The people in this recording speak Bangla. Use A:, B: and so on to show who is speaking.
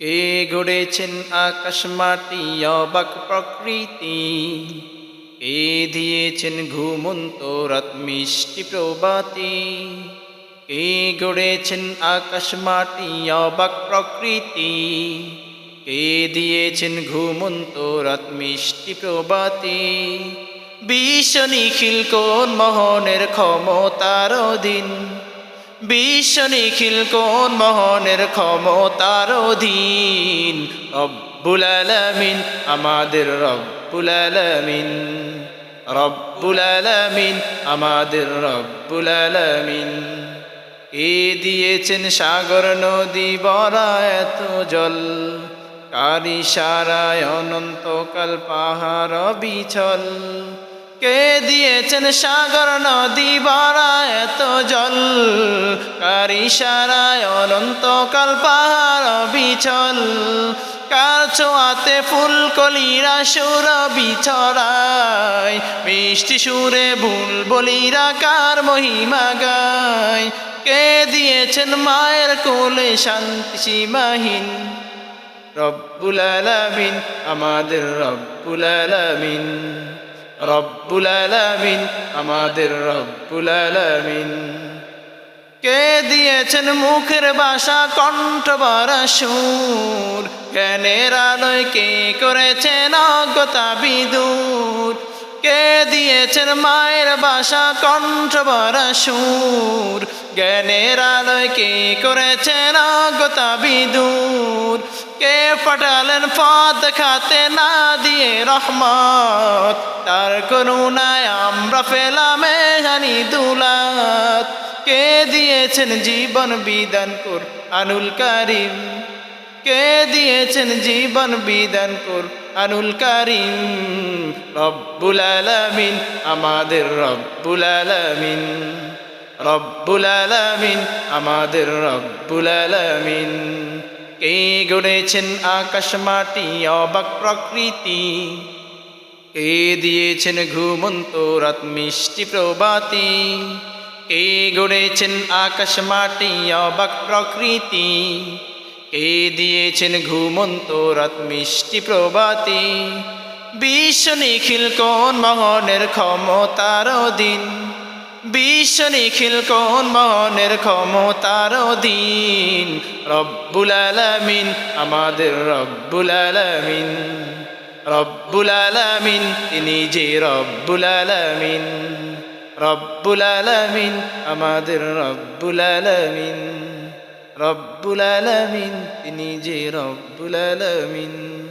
A: কে গড়েছেন আকাশ মাটি, অবাক প্রকৃতি। কে দিয়েছেন ঘুমন্ত রাত মিষ্টি প্রবাতি কে গড়েছেন আকাশ মাটি, অবাক প্রকৃতি। কে দিয়েছেন ঘুমন্ত রাত মিষ্টি প্রবাতি বিশ্ব নিখিল কোন মোহনের ক্ষমতার অধীন। বিশ্ব নিখিল কোন মোহনের ক্ষমতার অধীন? রব্বুল আলামিন, আমাদের রব্বুল আলামিন। রব্বুল আলামিন, আমাদের রব্বুল আলামিন। এ দিয়েছেন সাগর নদী বরা এত জল। কারি সারায় অনন্তকাল পাহাড় বিছল কে দিয়েছেন সাগর নদী বরা এত জল? কারি সারায় অনন্তকাল পাহাড় বিছল? কার ছোঁয়াতে ফুল কলিরা সুর বিছড়ায়? মিষ্টি সুরে ভুল বলিরা কার মহিমা গায়? কে দিয়েছেন মায়ের কোলে শান্তি সীমাহীন? রব্বুল আলামিন, আমাদের রব্বুল আলামিন। রব্বুল আলামিন, আমাদের রব্বুল আলামিন। কে দিয়েছেন মুখের বাসা, কণ্ঠ ভরা সুর? জ্ঞানের আলোয় কে করেছেন অজ্ঞতা বিদূর? কে দিয়েছেন মায়ের বাসা, কণ্ঠ ভরা সুর? জ্ঞানের আলোয় কে করেছেন অজ্ঞতা বিদূর? কে পাঠালেন পথ খাতে না দিয়ে রহমত? তার করুণায় আমরা পেলাম জানি দুলাত। কে দিয়েছেন জীবন বিধান কর আনুল কারিম? কে দিয়েছেন জীবন বিধান কর আনুল কারিম? রব্বুল আলামিন, আমাদের রব্বুল আলামিন। রব্বুল আলামিন, আমাদের রব্বুল আলামিন। কে গড়েছেন আকাশ মাটি, অবাক প্রকৃতি? কে দিয়েছেন ঘুমন্ত রাত মিষ্টি প্রবাতি কে গড়েছেন আকাশ মাটি, অবাক প্রকৃতি? কে দিয়েছেন ঘুমন্ত রাত মিষ্টি প্রবাতি বিশ্ব নিখিল কোন মহনের ক্ষমতার দিন বিশ্ব নিখিল কোন মনের ক্ষমতার দিন রব্বুল আলামিন, আমাদের রব্বুল আলামিন। রব্বুল আলামিন, তিনি যে রব্বুল আলামিন। রব্বুল আলামিন, আমাদের রব্বুল আলামিন। রব্বুল আলামিন, তিনি যে রব্বুল আলামিন।